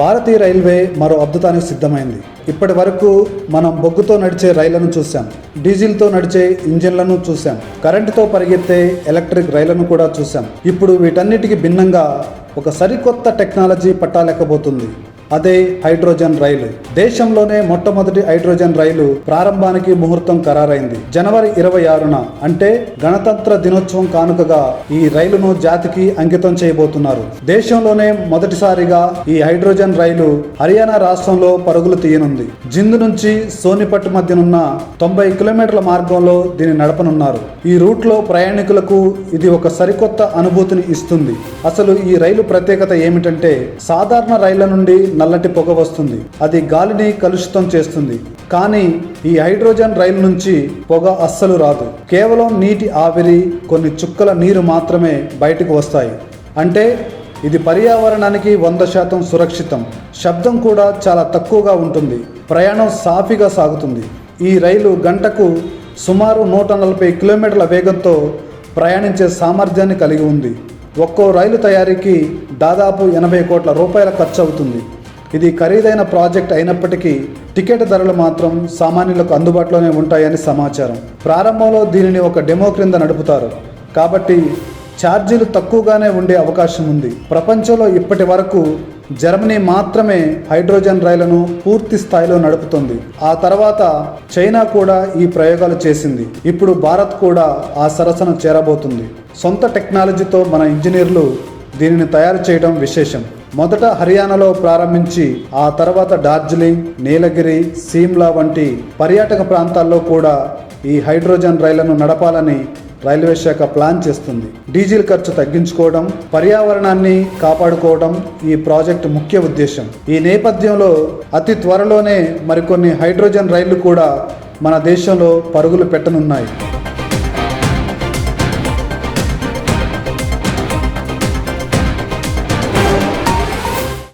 భారతీయ railway మరో అద్భుతానికి సిద్ధమైంది. ఇప్పటి వరకు మనం బొగ్గుతో నడిచే రైళ్ళను చూసాం డీజిల్తో నడిచే ఇంజిన్లను చూసాం కరెంటుతో పరిగెత్తే ఎలక్ట్రిక్ రైళ్ళను కూడా చూసాం ఇప్పుడు వీటన్నిటికీ భిన్నంగా ఒక సరికొత్త టెక్నాలజీ పట్టాలెక్కబోతుంది. అదే హైడ్రోజన్ రైలు. దేశంలోనే మొట్టమొదటి హైడ్రోజన్ రైలు ప్రారంభానికి ముహూర్తం ఖరారైంది. జనవరి ఇరవై ఆరున అంటే గణతంత్ర దినోత్సవం కానుకగా ఈ రైలును జాతికి అంకితం చేయబోతున్నారు. దేశంలోనే మొదటిసారిగా ఈ హైడ్రోజన్ రైలు హర్యానా రాష్ట్రంలో పరుగులు తీయనుంది. జింద్ నుంచి సోనిపట్ మధ్యనున్న తొంభై కిలోమీటర్ల మార్గంలో దీన్ని నడపనున్నారు. ఈ రూట్లో ప్రయాణికులకు ఇది ఒక సరికొత్త అనుభూతిని ఇస్తుంది. అసలు ఈ రైలు ప్రత్యేకత ఏమిటంటే సాధారణ రైళ్ళ నుండి నల్లటి పొగ వస్తుంది. అది గాలిని కలుషితం చేస్తుంది. కానీ ఈ హైడ్రోజన్ రైలు నుంచి పొగ అస్సలు రాదు. కేవలం నీటి ఆవిరి కొన్ని చుక్కల నీరు మాత్రమే బయటకు వస్తాయి. అంటే ఇది పర్యావరణానికి వంద శాతం సురక్షితం. శబ్దం కూడా చాలా తక్కువగా ఉంటుంది. ప్రయాణం సాఫీగా సాగుతుంది. ఈ రైలు గంటకు సుమారు నూట నలభై కిలోమీటర్ల వేగంతో ప్రయాణించే సామర్థ్యాన్ని కలిగి ఉంది. ఒక్కో రైలు తయారీకి దాదాపు ఎనభై కోట్ల రూపాయల ఖర్చు అవుతుంది. ఇది ఖరీదైన ప్రాజెక్ట్ అయినప్పటికీ టికెట్ ధరలు మాత్రం సామాన్యులకు అందుబాటులోనే ఉంటాయని సమాచారం. ప్రారంభంలో దీనిని ఒక డెమో క్రింద నడుపుతారు. కాబట్టి ఛార్జీలు తక్కువగానే ఉండే అవకాశం ఉంది. ప్రపంచంలో ఇప్పటి వరకు జర్మనీ మాత్రమే హైడ్రోజన్ రైళ్ళను పూర్తి స్థాయిలో నడుపుతుంది. ఆ తర్వాత చైనా కూడా ఈ ప్రయోగాలు చేసింది. ఇప్పుడు భారత్ కూడా ఆ సరసన చేరబోతుంది. సొంత టెక్నాలజీతో మన ఇంజనీర్లు దీనిని తయారు చేయడం విశేషం. మొదట హర్యానాలో ప్రారంభించి ఆ తర్వాత డార్జిలింగ్ నీలగిరి సీమ్లా వంటి పర్యాటక ప్రాంతాల్లో కూడా ఈ హైడ్రోజన్ రైళ్ళను నడపాలని రైల్వే శాఖ ప్లాన్ చేస్తుంది. డీజిల్ ఖర్చు తగ్గించుకోవడం పర్యావరణాన్ని కాపాడుకోవడం ఈ ప్రాజెక్టు ముఖ్య ఉద్దేశం. ఈ నేపథ్యంలో అతి త్వరలోనే మరికొన్ని హైడ్రోజన్ రైళ్ళు కూడా మన దేశంలో పరుగులు పెట్టనున్నాయి.